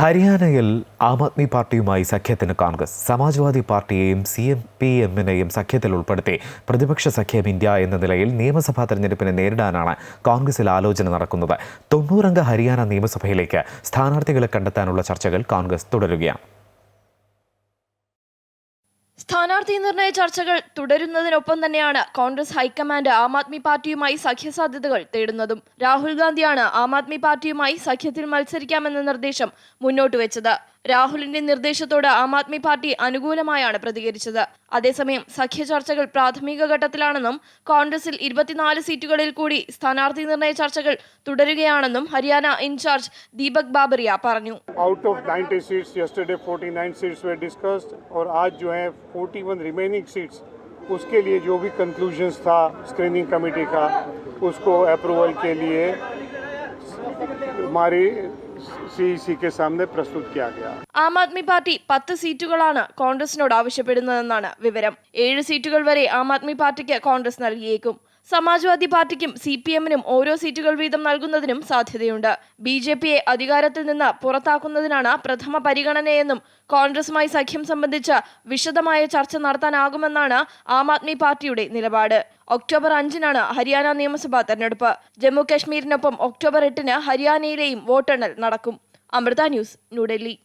ഹരിയാനയിൽ ആം ആദ്മി പാർട്ടിയുമായി സഖ്യത്തിന് കോൺഗ്രസ് സമാജ്വാദി പാർട്ടിയെയും സി എം പി എമ്മിനെയും സഖ്യത്തിൽ ഉൾപ്പെടുത്തി. പ്രതിപക്ഷ സഖ്യം ഇന്ത്യ എന്ന നിലയിൽ നിയമസഭാ തെരഞ്ഞെടുപ്പിനെ നേരിടാനാണ് കോൺഗ്രസിൽ ആലോചന നടക്കുന്നത്. തൊണ്ണൂറംഗ ഹരിയാന നിയമസഭയിലേക്ക് സ്ഥാനാർത്ഥികളെ കണ്ടെത്താനുള്ള ചർച്ചകൾ കോൺഗ്രസ് തുടരുകയാണ്. സ്ഥാനാർത്ഥി നിർണയ ചർച്ചകൾ തുടരുന്നതിനൊപ്പം തന്നെയാണ് കോൺഗ്രസ് ഹൈക്കമാൻഡ് ആം ആദ്മി പാർട്ടിയുമായി സഖ്യസാധ്യതകൾ തേടുന്നതും. രാഹുൽ ഗാന്ധിയാണ് ആം ആദ്മി പാർട്ടിയുമായി സഖ്യത്തിൽ മത്സരിക്കാമെന്ന നിർദ്ദേശം മുന്നോട്ട് വെച്ചത് രാഹുലിന്റെ നിർദ്ദേശത്തോട് ആം ആദ്മി പാർട്ടി അനുകൂലമായാണ് പ്രതികരിച്ചത് അതേസമയം സഖ്യ ചർച്ചകൾ പ്രാഥമിക ഘട്ടത്തിലാണെന്നും കോൺഗ്രസിൽ ഇരുപത്തിനാല് സീറ്റുകളിൽ കൂടി സ്ഥാനാർത്ഥി നിർണയ ചർച്ചകൾ തുടരുകയാണെന്നും ഹരിയാന ഇൻചാർജ് ദീപക് ബാബറിയ പറഞ്ഞു out of 90 seats yesterday 49 seats were discussed और आज जो है 41 रिमेनिंग सीट्स उसके लिए जो भी कंक्लूजन्स था स्क्रीनिंग कमेटी का उसको अप्रूवल के लिए हमारी സി കെ സാമിനെ ആം ആദ്മി പാർട്ടി പത്ത് സീറ്റുകളാണ് കോൺഗ്രസിനോട് ആവശ്യപ്പെടുന്നതെന്നാണ് വിവരം. ഏഴ് സീറ്റുകൾ വരെ ആം ആദ്മി പാർട്ടിക്ക് കോൺഗ്രസ് നൽകിയേക്കും. സമാജ്വാദി പാർട്ടിക്കും സി പി എമ്മിനും ഓരോ സീറ്റുകൾ വീതം നൽകുന്നതിനും സാധ്യതയുണ്ട്. ബി ജെ പിയെ അധികാരത്തിൽ നിന്ന് പുറത്താക്കുന്നതിനാണ് പ്രഥമ പരിഗണനയെന്നും കോൺഗ്രസുമായി സഖ്യം സംബന്ധിച്ച് വിശദമായ ചർച്ച നടത്താനാകുമെന്നാണ് ആം ആദ്മി പാർട്ടിയുടെ നിലപാട്. ഒക്ടോബർ അഞ്ചിനാണ് ഹരിയാന നിയമസഭാ തെരഞ്ഞെടുപ്പ്. ജമ്മു കശ്മീരിനൊപ്പം ഒക്ടോബർ എട്ടിന് ഹരിയാനയിലെയും വോട്ടെണ്ണൽ നടക്കും. അമൃത ന്യൂസ് ന്യൂഡൽഹി.